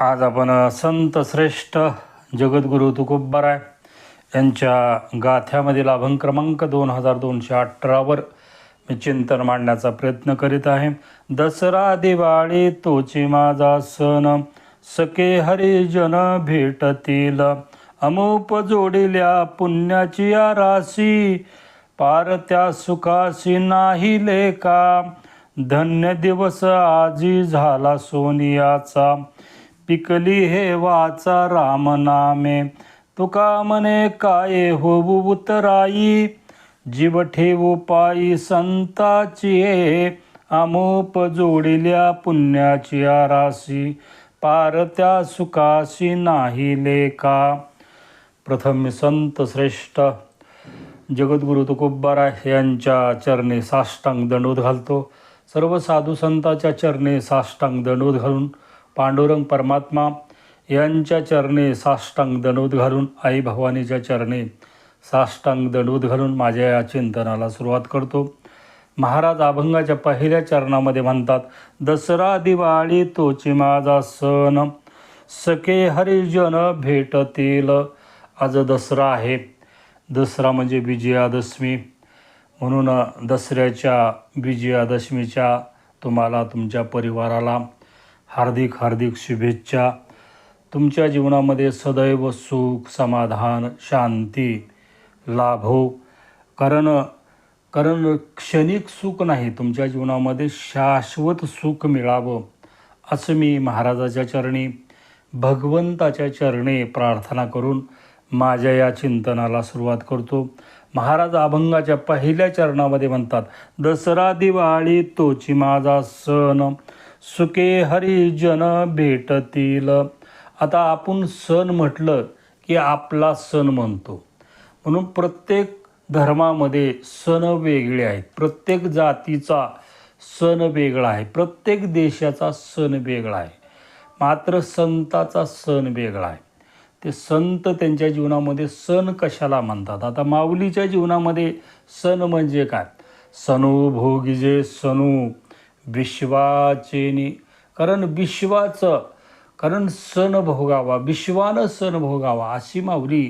आज आपण संत श्रेष्ठ जगद्गुरु तुकोबराय यांच्या गाथ्यामधील अभंग क्रमांक दोन हजार दोनशे अठरावर मी चिंतन मांडण्याचा प्रयत्न करीत आहे. दसरा दिवाळी तोची माझा सण सके हरिजन भेटतील. अमूप जोडिल्या पुण्याची या राशी पार त्या सुखाशी नाही लेका. धन्य दिवस आजी झाला सोनियाचा. पिकली हे वाचा राम नामे तुका मने काय होऊ उतराई? जीव ठेवू पायी संताची अमोप जोडिल्या पुण्याची आरासी. पार त्या सुखाशी नाही लेखा. प्रथम संत श्रेष्ठ. जगद्गुरु तुकोबाराय यांच्या चरणी साष्टांग दंडोत घालतो. सर्व साधू संताच्या चरणी साष्टांग दंडोत घालून पांडुरंग परमात्मा यांच्या चरणे साष्टांग दंडोत घालून आई भवानीच्या चरणे साष्टांग दंडोत घालून माझ्या या चिंतनाला सुरुवात करतो. महाराज अभंगाच्या पहिल्या चरणामध्ये म्हणतात दसरा दिवाळी तोची माझा सण सके हरिजन भेटतील आज दसरा आहे. दसरा म्हणजे विजयादशमी. म्हणून दसऱ्याच्या विजयादशमीच्या तुम्हाला तुमच्या परिवाराला हार्दिक हार्दिक शुभेच्छा. तुमच्या जीवनामध्ये सदैव सुख समाधान शांती लाभो. कारण कारण क्षणिक सुख नाही तुमच्या जीवनामध्ये शाश्वत सुख मिळावं असं मी महाराजाच्या चरणी भगवंताच्या चरणी प्रार्थना करून माझ्या या चिंतनाला सुरुवात करतो. महाराज अभंगाच्या पहिल्या चरणामध्ये म्हणतात दसरा दिवाळी तोची माझा सण सुके हरिजन भेटतील. आता आपण सण म्हटलं की आपला सण म्हणतो. म्हणून प्रत्येक धर्मामध्ये सण वेगळे आहेत. प्रत्येक जातीचा सण वेगळा आहे. प्रत्येक देशाचा सण वेगळा आहे. मात्र संताचा सण वेगळा आहे. ते संत त्यांच्या जीवनामध्ये सण कशाला म्हणतात? आता माऊलीच्या जीवनामध्ये सण म्हणजे काय? सणू भोगिजे सणू. विश्वाचेनी. कारण विश्वाचं कारण सण भोगावा विश्वानं सण भोगावा अशी माऊली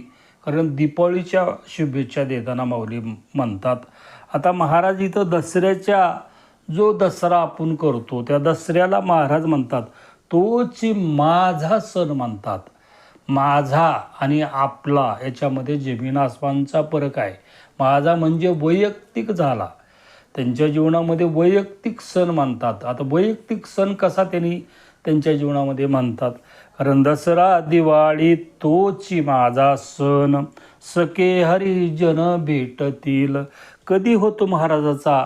कारण दीपावलीच्या शुभेच्छा देताना माऊली म्हणतात. आता महाराज इथं दसऱ्याच्या जो दसरा आपण करतो त्या दसऱ्याला महाराज म्हणतात तोची माझा सण म्हणतात. माझा आणि आपला याच्यामध्ये जमीन आसमानचा फरक आहे. माझा म्हणजे वैयक्तिक झाला. त्यांच्या जीवनामध्ये वैयक्तिक सण मानतात. आता वैयक्तिक सण कसा त्यांनी त्यांच्या जीवनामध्ये मानतात? कारण दसरा दिवाळी तोची माझा सण. सके हरिजन भेटतील. कधी होतो महाराजाचा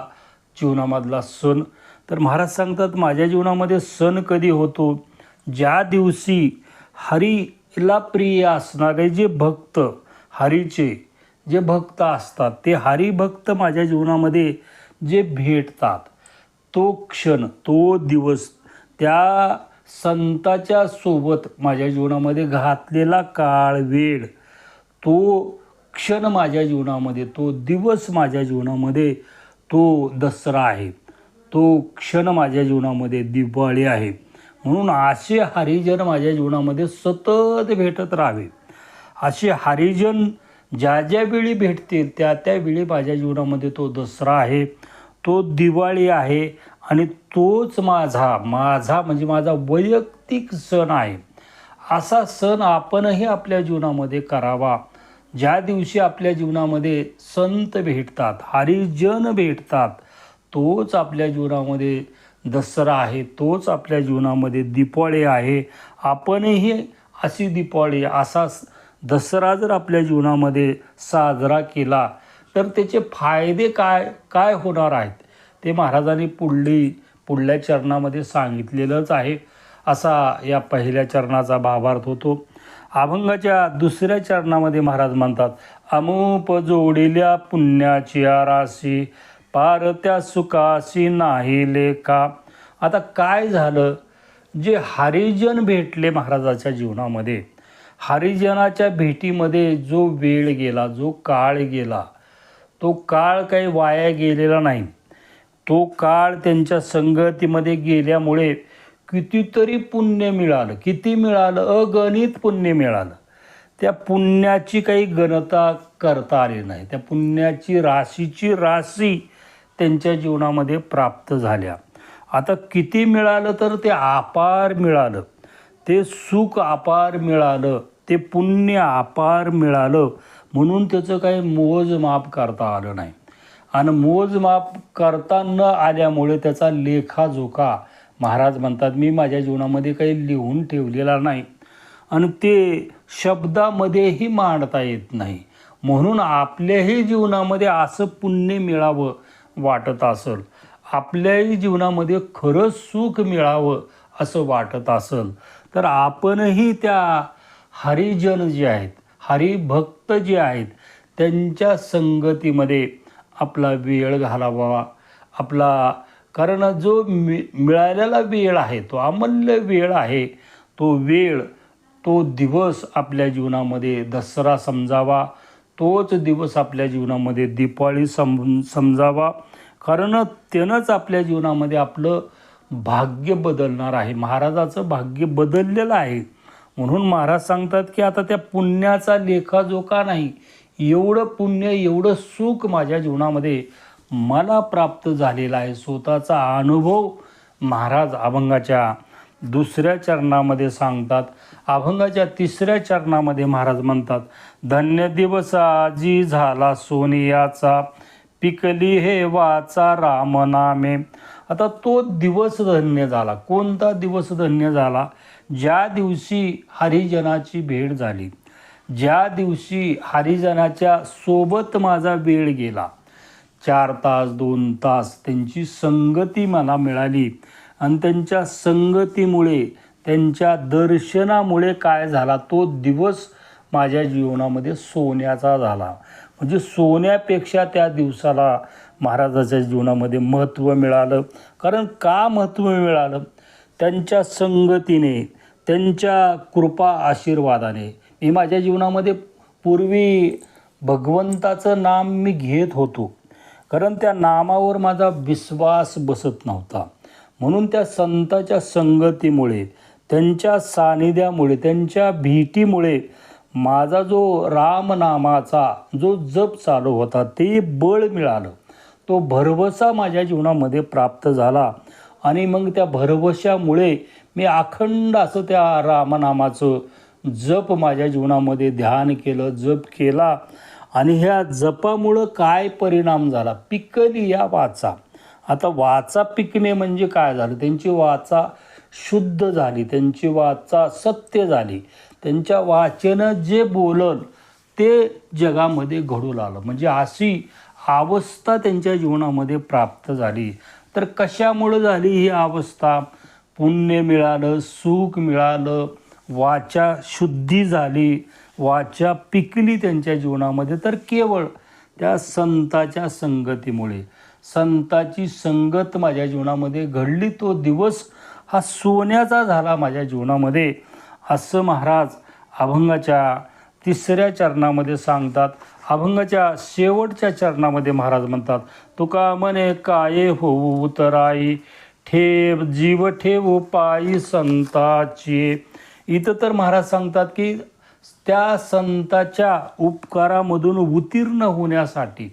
जीवनामधला सण? तर महाराज सांगतात माझ्या जीवनामध्ये सण कधी होतो? ज्या दिवशी हरीला प्रिय असणारे जे भक्त हरीचे जे भक्त असतात ते हरिभक्त माझ्या जीवनामध्ये जे भेटतात तो क्षण तो दिवस त्या संताच्या सोबत माझ्या जीवनामध्ये घातलेला काळ वेळ तो क्षण माझ्या जीवनामध्ये तो दिवस माझ्या जीवनामध्ये तो दसरा आहे. तो क्षण माझ्या जीवनामध्ये दिवाळी आहे. म्हणून असे हरिजन माझ्या जीवनामध्ये सतत भेटत राहावे. असे हरिजन ज्या ज्या वेळी भेटतील त्या त्यावेळी माझ्या जीवनामध्ये तो दसरा आहे. तो दिवाळी आहे आणि तोच माझा माझा म्हणजे माझा वैयक्तिक सण आहे. असा सण आपणही आपल्या जीवनामध्ये करावा. ज्या दिवशी आपल्या जीवनामध्ये संत भेटतात हरिजन भेटतात तोच आपल्या जीवनामध्ये दसरा आहे तोच आपल्या जीवनामध्ये दीपावळी आहे. आपणही अशी दीपावळी असा दसरा जर आपल्या जीवनामध्ये साजरा केला तर त्याचे फायदे काय काय होणार आहेत? ते महाराजांनी पुढली पुढल्या चरणामध्ये सांगितलेलंच आहे. असा या पहिल्या चरणाचा भावार्थ होतो. अभंगाच्या दुसऱ्या चरणामध्ये महाराज म्हणतात अमूप जोडिल्या पुण्याची आराशी पार त्या सुखाशी नाही लेखा. आता काय झालं? जे हरिजन भेटले महाराजाच्या जीवनामध्ये हरिजनाच्या भेटीमध्ये जो वेळ गेला जो काळ गेला तो काळ काही वाया गेलेला नाही. तो काळ त्यांच्या संगतीमध्ये गेल्यामुळे कितीतरी पुण्य मिळालं. किती मिळालं? अगणित पुण्य मिळालं. त्या पुण्याची काही गणता करता आली नाही. त्या पुण्याची राशीची राशी त्यांच्या जीवनामध्ये प्राप्त झाल्या. आता किती मिळालं तर ते अपार मिळालं. ते सुख अपार मिळालं. ते पुण्य अपार मिळालं. म्हणून त्याचं काही मोजमाप करता आलं नाही. आणि मोजमाप करता न आल्यामुळे त्याचा लेखाजोखा महाराज म्हणतात मी माझ्या जीवनामध्ये काही लिहून ठेवलेला नाही. आणि ते शब्दामध्येही मांडता येत नाही. म्हणून आपल्याही जीवनामध्ये असं पुण्य मिळावं वाटत असेल आपल्याही जीवनामध्ये खरंच सुख मिळावं असं वाटत असेल तर आपणही त्या हरिजन जे आहेत हरिभक्त जे आहेत त्यांच्या संगतीमध्ये आपला वेळ घालावा. आपला कारण जो मि मिळालेला वेळ आहे तो अमूल्य वेळ आहे तो वेळ तो दिवस आपल्या जीवनामध्ये दसरा समजावा तोच दिवस आपल्या जीवनामध्ये दिपाळी सम समजावा. कारण त्यानंच आपल्या जीवनामध्ये आपलं भाग्य बदलणार आहे. महाराजाचं भाग्य बदललेलं आहे. म्हणून महाराज सांगतात की आता त्या पुण्याचा लेखाजोखा नाही. एवढं पुण्य एवढं सुख माझ्या जीवनामध्ये मला प्राप्त झालेला आहे. स्वतःचा अनुभव महाराज अभंगाच्या दुसऱ्या चरणामध्ये सांगतात. अभंगाच्या तिसऱ्या चरणामध्ये महाराज म्हणतात धन्य दिवस आजी झाला सोनियाचा पिकली हे वाचा रामनामे. आता तो दिवस धन्य झाला. कोणता दिवस धन्य झाला? ज्या दिवशी हरिजनाची भेट झाली ज्या दिवशी हरिजनाच्या सोबत माझा वेळ गेला चार तास दोन तास त्यांची संगती मला मिळाली आणि त्यांच्या संगतीमुळे त्यांच्या दर्शनामुळे काय झाला तो दिवस माझ्या जीवनामध्ये सोन्याचा झाला. म्हणजे सोन्यापेक्षा त्या दिवसाला महाराजाच्या जीवनामध्ये महत्त्व मिळालं. कारण का महत्त्व मिळालं? त्यांच्या संगतीने त्यांच्या कृपा आशीर्वादाने. मी माझ्या जीवनामध्ये पूर्वी भगवंताचं नाम मी घेत होतो. कारण त्या नामावर माझा विश्वास बसत नव्हता. म्हणून त्या संताच्या संगतीमुळे त्यांच्या सानिध्यामुळे त्यांच्या भीतीमुळे माझा जो रामनामाचा जो जप चालू होता ते बळ मिळालं. तो भरवसा माझ्या जीवनामध्ये प्राप्त झाला. आणि मग त्या भरवशामुळे मी अखंड असं त्या रामनामाचं जप माझ्या जीवनामध्ये ध्यान केलं जप केला. आणि ह्या जपामुळं काय परिणाम झाला? पिकली या वाचा. आता वाचा पिकणे म्हणजे काय झालं? त्यांची वाचा शुद्ध झाली त्यांची वाचा सत्य झाली. त्यांच्या वाचेनं जे बोलल ते जगामध्ये घडू लागलं. म्हणजे अशी अवस्था त्यांच्या जीवनामध्ये प्राप्त झाली. तर कशामुळं झाली ही अवस्था? पुण्य मिळालं सुख मिळालं वाचा शुद्धी झाली वाचा पिकली त्यांच्या जीवनामध्ये. तर केवळ त्या संताच्या संगतीमुळे संताची संगत माझ्या जीवनामध्ये घडली तो दिवस हा सोन्याचा झाला माझ्या जीवनामध्ये. असं महाराज अभंगाच्या तिसऱ्या चरणामध्ये सांगतात अभंगाच्या शेवटच्या चरणामध्ये महाराज म्हणतात तुका म्हणे काय होऊ उतराई? ठेव जीव ठेव पायी संताचे. इथं तर महाराज सांगतात की त्या संताच्या उपकारामधून उत्तीर्ण होण्यासाठी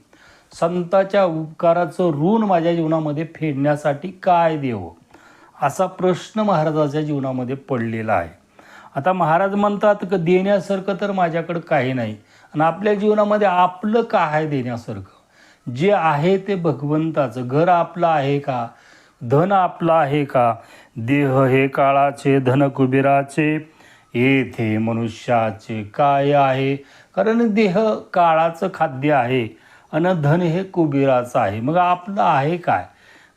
संताच्या उपकाराचं ऋण माझ्या जीवनामध्ये फेडण्यासाठी काय देव? असा प्रश्न महाराजाच्या जीवनामध्ये पडलेला आहे. आता महाराज म्हणतात की देण्यासारखं तर माझ्याकडं काही नाही. आणि आपल्या जीवनामध्ये आपलं काय आहे देण्यासारखं? जे आहे ते भगवंताचं. घर आपलं आहे का? धन आपलं आहे का? देह हे काळाचे धन कुबेराचे येथे मनुष्याचे काय आहे? कारण देह काळाचं खाद्य आहे आणि धन हे कुबेराचं आहे. मग आपलं आहे काय?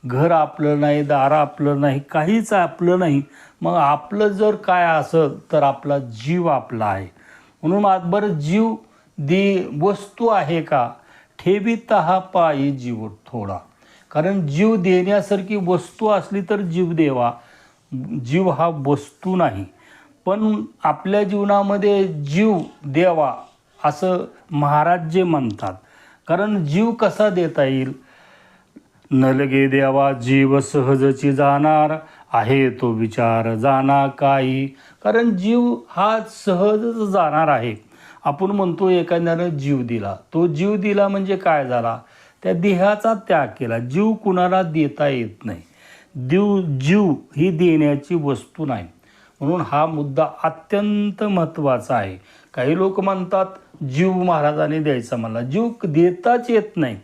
घर आपलं नाही दार आपलं नाही काहीच आपलं नाही. मग आपलं जर काय असं तर आपला जीव आपला आहे. म्हणून आज बरं जीव दी वस्तू आहे का? ठेवीत हा पायी जीव थोडा. कारण जीव देण्यासारखी वस्तू असली तर जीव देवा. जीव हा वस्तू नाही. पण आपल्या जीवनामध्ये जीव देवा असं महाराज जे म्हणतात. कारण जीव कसा देता येईल? नलगे देवा जीव सहजची जाणार आहे तो विचार जाणा काही. कारण जीव हा सहजच जाणार आहे. आपण म्हणतो एखाद्यानं जीव दिला. तो जीव दिला म्हणजे काय झाला? त्या देहाचा त्याग केला. जीव कुणाला देता येत नाही. देव जीव ही देण्याची वस्तू नाही. म्हणून हा मुद्दा अत्यंत महत्त्वाचा आहे. काही लोक म्हणतात जीव महाराजाने द्यायचा मला जीव देताच येत नाही.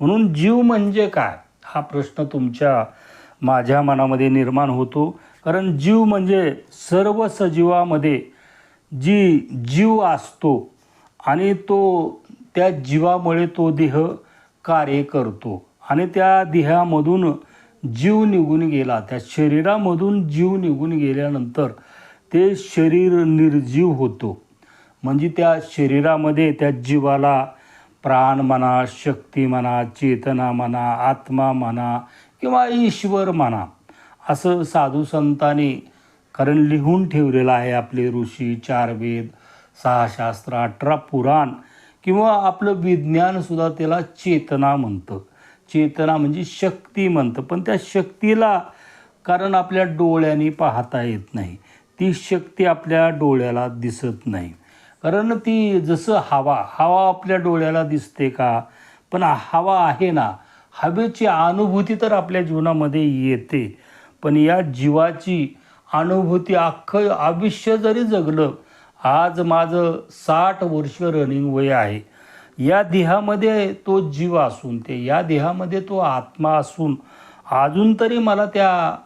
म्हणून जीव म्हणजे काय? हा प्रश्न तुमच्या माझ्या मनामध्ये निर्माण होतो. कारण जीव म्हणजे सर्व सजीवामध्ये जी जीव असतो आणि तो त्या जीवामुळे तो देह कार्य करतो. आणि त्या देहामधून जीव निघून गेला. त्या शरीरामधून जीव निघून गेल्यानंतर ते शरीर निर्जीव होतो. म्हणजे त्या शरीरामध्ये त्या जीवाला प्राण म्हणा शक्ती म्हणा चेतना म्हणा आत्मा म्हणा किंवा ईश्वर म्हणा असं साधू संतांनी कारण लिहून ठेवलेलं आहे आपले ऋषी चार वेद सहा शास्त्र अठरा पुराण. किंवा आपलं विज्ञानसुद्धा त्याला चेतना म्हणतं. चेतना म्हणजे शक्ती म्हणतं. पण त्या शक्तीला कारण आपल्या डोळ्यांनी पाहता येत नाही. ती शक्ती आपल्या डोळ्याला दिसत नाही. कारण ती जसं हवा हवा आपल्या डोळ्याला दिसते का? पण हवा आहे ना हवेची अनुभूती तर आपल्या जीवनामध्ये येते. पण या जीवाची अनुभूती अख्खं आयुष्य जरी जगलं आज माझं साठ वर्ष रनिंग वय आहे. या देहामध्ये तो जीव असून ते या देहामध्ये तो आत्मा असून अजून तरी मला त्या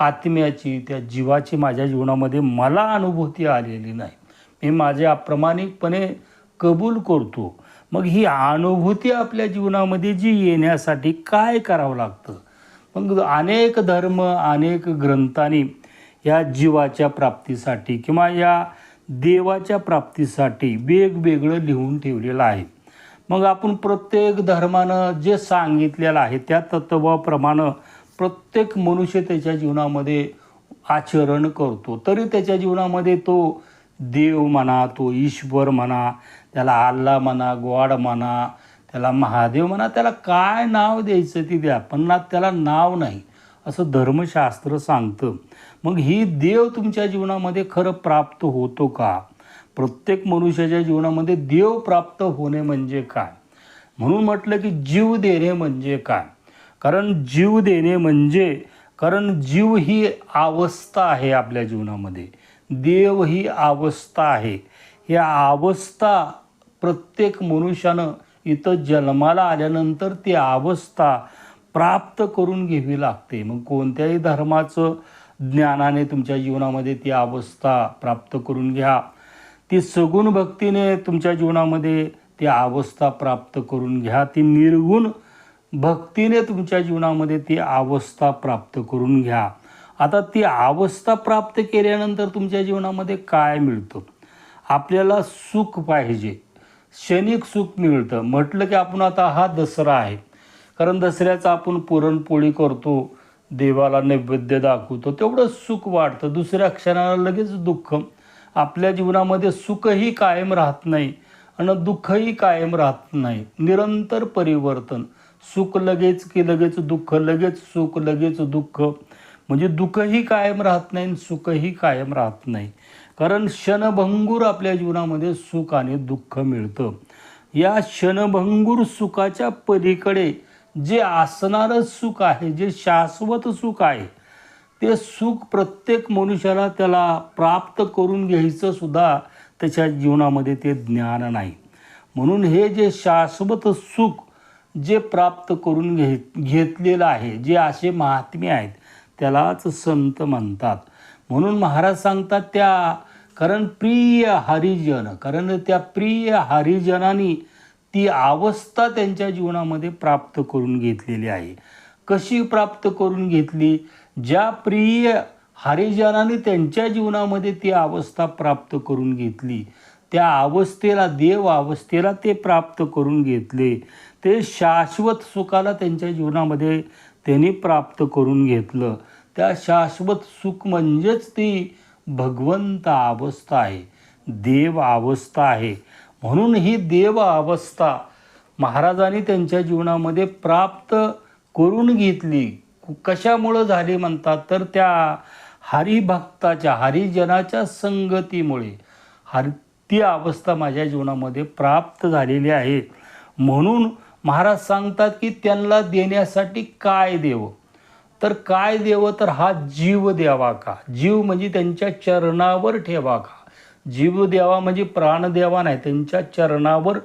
आत्म्याची त्या जीवाची माझ्या जीवनामध्ये मला अनुभूती आलेली नाही. मी माझ्या प्रामाणिकपणे कबूल करतो. मग ही अनुभूती आपल्या जीवनामध्ये जी येण्यासाठी काय करावं लागतं? मग अनेक धर्म अनेक ग्रंथांनी या जीवाच्या प्राप्तीसाठी किंवा या देवाच्या प्राप्तीसाठी वेगवेगळं लिहून ठेवलेलं आहे. मग आपण प्रत्येक धर्मानं जे सांगितलेलं आहे त्या तत्वाप्रमाणे प्रत्येक मनुष्य त्याच्या जीवनामध्ये आचरण करतो. तरी त्याच्या जीवनामध्ये तो देव म्हणा तो ईश्वर म्हणा त्याला आल्ला म्हणा गॉड म्हणा त्याला महादेव म्हणा त्याला काय नाव द्यायचं ती द्या पण ना त्याला नाव नाही असं धर्मशास्त्र सांगतं. मग ही देव तुमच्या जीवनामध्ये खरं प्राप्त होतो का? प्रत्येक मनुष्याच्या जीवनामध्ये देव प्राप्त होणे म्हणजे काय? म्हणून म्हटलं की जीव देणे म्हणजे काय? कारण जीव देणे म्हणजे कारण जीव ही अवस्था आहे आपल्या जीवनामध्ये. देव ही अवस्था आहे. या अवस्था प्रत्येक मनुष्यानं इथं जन्माला आल्यानंतर ती अवस्था प्राप्त करून घ्यावी लागते. मग कोणत्याही धर्माचं ज्ञानाने तुमच्या जीवनामध्ये ती अवस्था प्राप्त करून घ्या. ती सगुण भक्तीने तुमच्या जीवनामध्ये ती अवस्था प्राप्त करून घ्या. ती निर्गुण भक्तीने तुमच्या जीवनामध्ये ती अवस्था प्राप्त करून घ्या. आता ती अवस्था प्राप्त केल्यानंतर तुमच्या जीवनामध्ये काय मिळतं? आपल्याला सुख पाहिजे. क्षणिक सुख मिळतं. म्हटलं की आपण आता हा दसरा आहे. कारण दसऱ्याचा आपण पुरणपोळी करतो. देवाला नैवेद्य दाखवतो तेवढं सुख वाटतं दुसऱ्या क्षणाला लगेच दुःख आपल्या जीवनामध्ये सुखही कायम राहत नाही आणि दुःखही कायम राहत नाही. निरंतर परिवर्तन. सुख लगेच की लगेच दुःख लगेच सुख लगेच दुःख. म्हणजे दुःखही कायम राहत नाही आणि सुखही कायम राहत नाही. कारण क्षणभंगूर आपल्या जीवनामध्ये सुख आणि दुःख मिळतं. या क्षणभंगूर सुखाच्या पलीकडे जे असणारं सुख आहे जे शाश्वत सुख आहे ते सुख प्रत्येक मनुष्याला त्याला प्राप्त करून घ्यायचं सुद्धा त्याच्या जीवनामध्ये ते ज्ञान नाही. म्हणून हे जे शाश्वत सुख जे प्राप्त करून घे घेतलेलं आहे जे असे महात्मे आहेत त्यालाच संत म्हणतात. म्हणून महाराज सांगतात त्या कारण प्रिय हरिजन कारण त्या प्रिय हरिजनानी ती अवस्था त्यांच्या जीवनामध्ये प्राप्त करून घेतलेली आहे. कशी प्राप्त करून घेतली? ज्या प्रिय हरिजनाने त्यांच्या जीवनामध्ये ती अवस्था प्राप्त करून घेतली त्या अवस्थेला देव अवस्थेला ते प्राप्त करून घेतले. ते शाश्वत सुखाला त्यांच्या जीवनामध्ये त्यांनी प्राप्त करून घेतलं. त्या शाश्वत सुख म्हणजेच ती भगवंत अवस्था आहे. देव अवस्था आहे. म्हणून ही देव अवस्था महाराजांनी त्यांच्या जीवनामध्ये प्राप्त करून घेतली. कशामुळं झाली म्हणतात? तर त्या हरिभक्ताच्या हरिजनाच्या संगतीमुळे. हरि ती अवस्था माझ्या जीवनामध्ये प्राप्त झालेली आहे. म्हणून महाराज सांगतात की त्यांना देण्यासाठी काय देवं? तर काय देवं? तर हा जीव द्यावा का? जीव म्हणजे त्यांच्या चरणावर ठेवा का? जीव द्यावा म्हणजे प्राण द्यावा नाही त्यांच्या चरणावर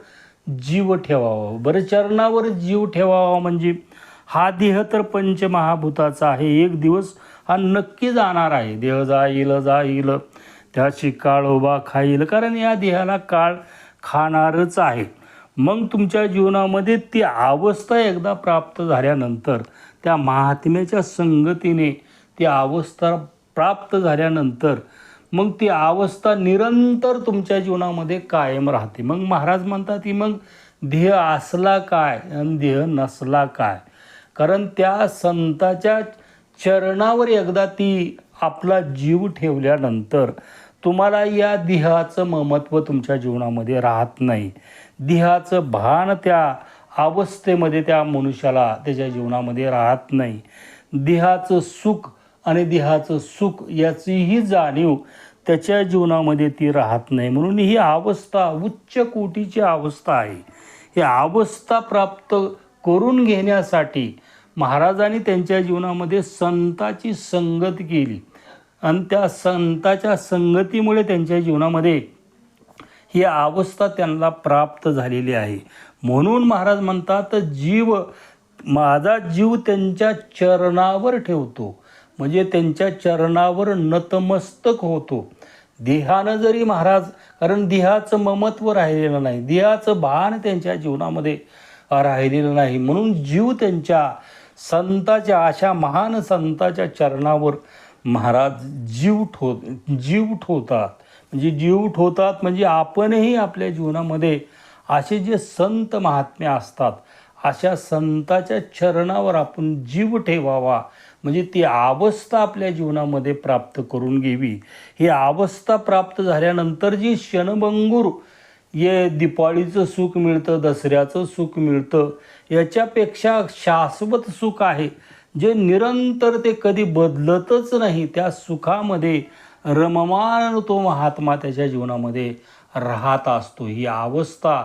जीव ठेवावा. बरं चरणावर जीव ठेवावा म्हणजे हा देह तर पंचमहाभूताचा आहे. एक दिवस हा नक्की जाणार आहे. देह जाईल जाईल त्याची काळ उभा खाईल. कारण या देहाला काळ खाणारच आहे. मग तुमच्या जीवनामध्ये ती अवस्था एकदा प्राप्त झाल्यानंतर त्या महात्म्याच्या संगतीने ती अवस्था प्राप्त झाल्यानंतर मग ती अवस्था निरंतर तुमच्या जीवनामध्ये कायम राहते. मग महाराज म्हणतात की मग ध्येय असला काय आणि ध्येय नसला काय? कारण त्या संताच्या चरणावर एकदा ती आपला जीव ठेवल्यानंतर तुम्हाला या देहाचं महत्त्व तुमच्या जीवनामध्ये राहत नाही. देहाचं भान त्या अवस्थेमध्ये त्या मनुष्याला त्याच्या जीवनामध्ये राहत नाही. देहाचं सुख आणि देहाचं सुख याचीही जाणीव त्याच्या जीवनामध्ये ती राहत नाही. म्हणून ही अवस्था उच्च कोटीची अवस्था आहे. ही अवस्था प्राप्त करून घेण्यासाठी महाराजांनी त्यांच्या जीवनामध्ये संताची संगत केली. आणि त्या संताच्या संगतीमुळे त्यांच्या जीवनामध्ये ही अवस्था त्यांना प्राप्त झालेली आहे. म्हणून महाराज म्हणतात जीव माझा जीव त्यांच्या चरणावर ठेवतो. म्हणजे त्यांच्या चरणावर नतमस्तक होतो. देहानं जरी महाराज कारण देहाचं ममत्व राहिलेलं नाही देहाचं भान त्यांच्या जीवनामध्ये राहिलेलं नाही म्हणून जीव त्यांच्या संताच्या अशा महान संताच्या चरणावर महाराज जीव ठो जीव ठेवतात. म्हणजे जीव ठोतात म्हणजे आपणही आपल्या जीवनामध्ये असे जे संत महात्म्य असतात अशा संताच्या चरणावर आपण जीव ठेवावा. म्हणजे ती अवस्था आपल्या जीवनामध्ये प्राप्त करून घ्यावी. ही अवस्था प्राप्त झाल्यानंतर जी क्षणभंगूर ये दिपाळीचं सुख मिळतं दसऱ्याचं सुख मिळतं याच्यापेक्षा शाश्वत सुख आहे. जे निरंतर ते कधी बदलतच नाही त्या सुखामध्ये रममान तो महात्मा त्याच्या जीवनामध्ये राहत असतो. ही अवस्था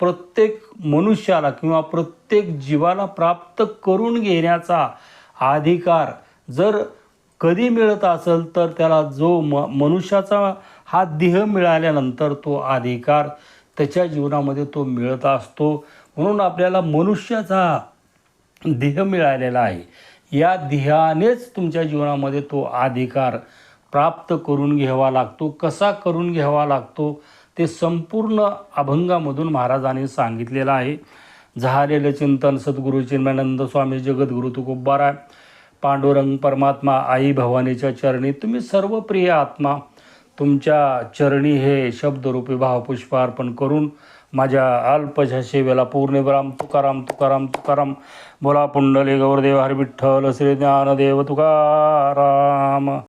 प्रत्येक मनुष्याला किंवा प्रत्येक जीवाला प्राप्त करून घेण्याचा अधिकार जर कधी मिळत असेल तर त्याला जो म मनुष्याचा हा देह मिळाल्यानंतर तो अधिकार त्याच्या जीवनामध्ये तो मिळत असतो. म्हणून आपल्याला मनुष्याचा देह मिळालेला आहे. या देहानेच तुमच्या जीवनामध्ये तो अधिकार प्राप्त करून घ्यावा लागतो. कसा करून घ्यावा लागतो? ते संपूर्ण अभंगामधून महाराजांनी सांगितलेलं आहे. झालेलं चिंतन सद्गुरू चिन्मानंद स्वामी जगद्गुरु तुकोबारा पांडुरंग परमात्मा आई भवानीच्या चरणी तुम्ही सर्व प्रिय आत्मा तुमच्या चरणी हे शब्दरूपी भावपुष्प अर्पण करून माझ्या अल्पशा सेवेला पूर्णविराम तुकाराम तुकाराम तुकाराम बोला पुंडले गौरदेव हरविठ्ठल श्री ज्ञानदेव तुकाराम.